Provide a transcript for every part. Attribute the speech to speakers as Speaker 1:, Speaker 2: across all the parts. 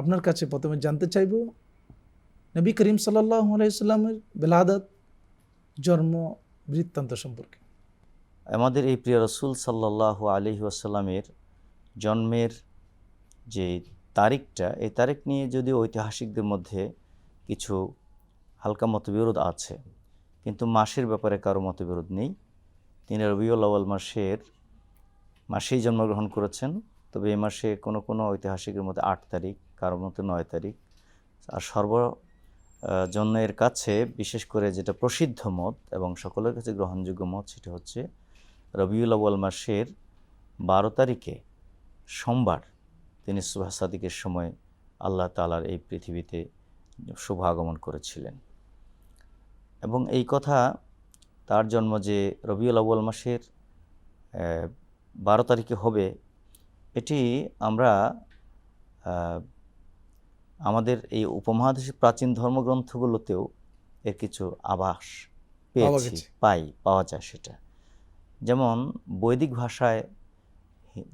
Speaker 1: আপনার কাছে প্রথমে জানতে চাইব, নবী করিম সাল্লাহ আলাইসাল্লামের বেলাদাত, জন্ম, বৃত্তান্ত সম্পর্কে।
Speaker 2: আমাদের এই প্রিয় রসুল সাল্লাহ আলহি আসাল্লামের জন্মের যে তারিখটা, এই তারিখ নিয়ে যদিও ঐতিহাসিকদের মধ্যে কিছু হালকা মতবিরোধ আছে, কিন্তু মাসের ব্যাপারে কারও মতবিরোধ নেই। তিনি রবিউল আউ্য়াল মাসের, মাসেই জন্মগ্রহণ করেছেন, তবে এই মাসে কোনো কোনো ঐতিহাসিকের মধ্যে আট তারিখ কারোর মধ্যে নয় তারিখ। আর সর্ব জন্মের কাছে বিশেষ করে যেটা প্রসিদ্ধ মত এবং সকলের কাছে গ্রহণযোগ্য মত সেটা হচ্ছে রবিউল আউ্য়াল মাসের বারো তারিখে সোমবার তিনি সুবাহ সাদিকের সময় আল্লাহ তালার এই পৃথিবীতে শুভ আগমন করেছিলেন। এবং এই কথা তার জন্ম যে রবিউল আউ্য়াল মাসের বারো তারিখে হবে, এটি আমরা আমাদের এই উপমহাদেশের প্রাচীন ধর্মগ্রন্থগুলোতেও এর কিছু আভাস পেয়েছি পাই পাওয়া যায় সেটা। যেমন বৈদিক ভাষায়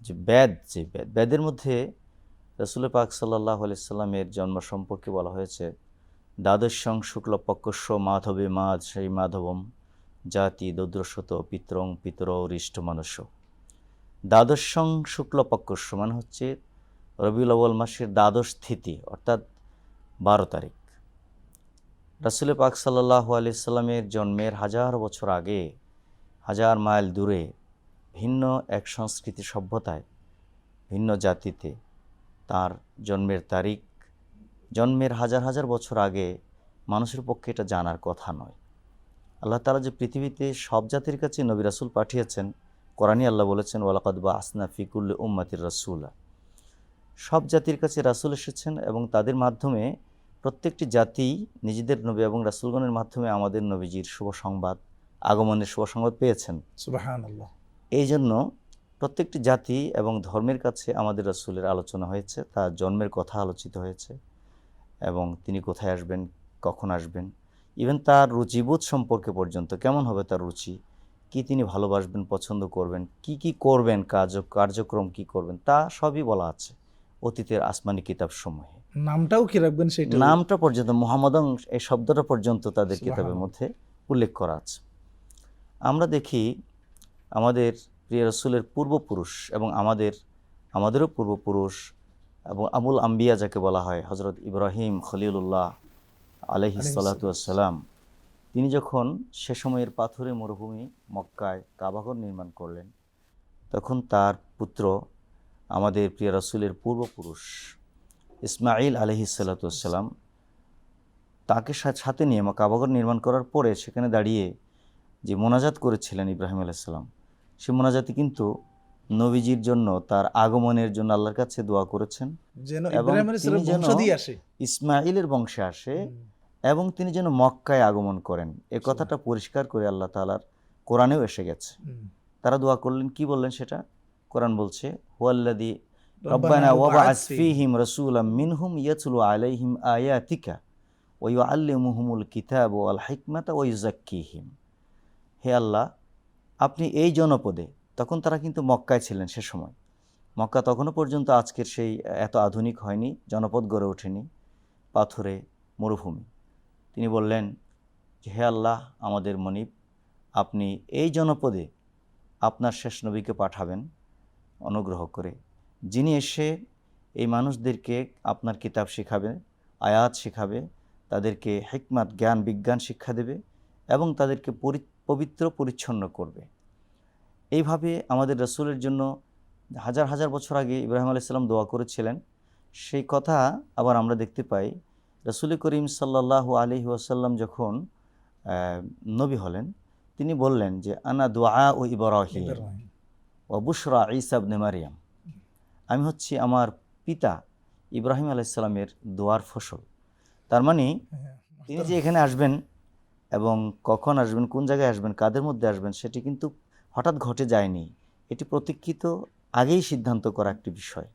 Speaker 2: যে বেদ যে বেদ বেদের মধ্যে রসুল পাক সাল্লাহ আলাইসাল্লামের জন্ম সম্পর্কে বলা হয়েছে দ্বাদশং শুক্লপক্ষস্য মাধবে মাধ সেই মাধবম জাতি দদ্রশত পিতরং পিতর হৃষ্ট মানুষ দ্বাদশং শুক্লপক্ষস্য মানে হচ্ছে রবিউল আউ্য়াল মাসের দ্বাদশ তিথি, অর্থাৎ বারো তারিখ। রাসুল পাক সাল্লাহ আলাইসাল্লামের জন্মের হাজার বছর আগে, হাজার মাইল দূরে, ভিন্ন এক সংস্কৃতি সভ্যতায়, ভিন্ন জাতিতে তার জন্মের তারিখ, জন্মের হাজার হাজার বছর আগে মানুষের পক্ষে এটা জানার কথা নয়। আল্লাহ তালা যে পৃথিবীতে সব জাতির কাছে নবী রাসুল পাঠিয়েছেন, কোরআনই আল্লাহ বলেছেন, ওয়ালাকাদ বা আসনা ফিকুল্ল উম্মাতির রাসুলা। সব জাতির কাছে রাসুল এসেছেন এবং তাদের মাধ্যমে প্রত্যেকটি জাতি নিজেদের নবী এবং রাসুলগণের মাধ্যমে আমাদের নবীজির শুভ সংবাদ আগমনের শুভ সংবাদ পেয়েছেন। এই জন্য প্রত্যেকটি জাতি এবং ধর্মের কাছে আমাদের রাসুলের আলোচনা হয়েছে তার জন্মের কথা আলোচিত হয়েছে এবং তিনি কোথায় আসবেন কখন আসবেন ইভেন তার রুচিবোধ সম্পর্কে পর্যন্ত কেমন হবে তার রুচি কি তিনি ভালোবাসবেন পছন্দ করবেন কি কি করবেন কাজ কার্যক্রম কি করবেন তা সবই বলা আছে। অতীতের আসমানি কিতাব সমূহে
Speaker 1: নামটাও কি রাখবেন সেটা?
Speaker 2: নামটা পর্যন্ত মোহাম্মদং এই শব্দটা পর্যন্ত তাদের কিতাবের মধ্যে উল্লেখ করা আছে। আমরা দেখি আমাদের প্রিয় রসুলের পূর্বপুরুষ এবং আমাদের আমাদেরও পূর্বপুরুষ এবং আবুল আম্বিয়া যাকে বলা হয় হজরত ইব্রাহিম খলিলুল্লাহ আলহি সালাতাম তিনি যখন সে সময়ের পাথরে মরুভূমি মক্কায় কাবাঘর নির্মাণ করলেন তখন তার পুত্র আমাদের প্রিয় রসুলের পূর্বপুরুষ ইসমাইল আলহি সাল্লাতাম তাকে সাথে নিয়ে মা কাবাঘর নির্মাণ করার পরে সেখানে দাঁড়িয়ে যে মোনাজাত করেছিলেন ইব্রাহিম আলাইসাল্লাম সে মোনাজাতে কিন্তু নবীজির জন্য তার আগমনের জন্য আল্লাহর কাছে দোয়া করেছেন।
Speaker 1: যেন
Speaker 2: এবং তিনি ইসমাইলের বংশে আসে এবং তিনি যেন মক্কায় আগমন করেন। এ কথাটা পরিষ্কার করে আল্লাহ তালার কোরআনেও এসে গেছে। তারা দোয়া করলেন কি বললেন সেটা? কোরআন বলছে হুয়াল্লাদি
Speaker 1: রব্বানা
Speaker 2: ওয়াবআস।
Speaker 1: ফীহিম
Speaker 2: রাসূলাম মিনহুম ইয়াতলু আলাইহিম আয়াতিকা ওয়া ইউআল্লিমুহুমুল কিতাব ওয়াল হিকমাতা ওয়া ইউযাক্কিহিম হে আল্লাহ আপনি এই জনপদে তখন তারা কিন্তু মক্কায় ছিলেন সে সময় মক্কা তখনও পর্যন্ত আজকের সেই এত আধুনিক হয়নি জনপদ গড়ে ওঠেনি পাথরে মরুভূমি তিনি বললেন যে হে আল্লাহ আমাদের মনিব আপনি এই জনপদে আপনার শেষ নবীকে পাঠাবেন অনুগ্রহ করে। যিনি এসে এই মানুষদেরকে আপনার কিতাব শেখাবে, আয়াত শেখাবে, তাদেরকে হেকমাত, জ্ঞান, বিজ্ঞান শিক্ষা দেবে এবং তাদেরকে পরি, পবিত্র, পরিচ্ছন্ন করবে। এইভাবে আমাদের রসুলের জন্য হাজার হাজার বছর আগে ইব্রাহিম আলাইসাল্লাম দোয়া করেছিলেন। সেই কথা আবার আমরা দেখতে পাই। রসুল করিম সাল্লাহ আলি ওয়াসাল্লাম যখন নবী হলেন, তিনি বললেন যে, আনা দোয়া ও ইব্রাহিম। ও বুশরা ইসাবনে মারিয়াম। আমি হচ্ছি আমার পিতা ইব্রাহিম আলাইসাল্লামের দোয়ার ফসল। তার মানে তিনি যে এখানে আসবেন এবং কখন আসবেন, কোন জায়গায় আসবেন, কাদের মধ্যে আসবেন, সেটি কিন্তু হঠাৎ ঘটে যায়নি। এটি প্রতীক্ষিত আগেই সিদ্ধান্ত করা একটি বিষয়।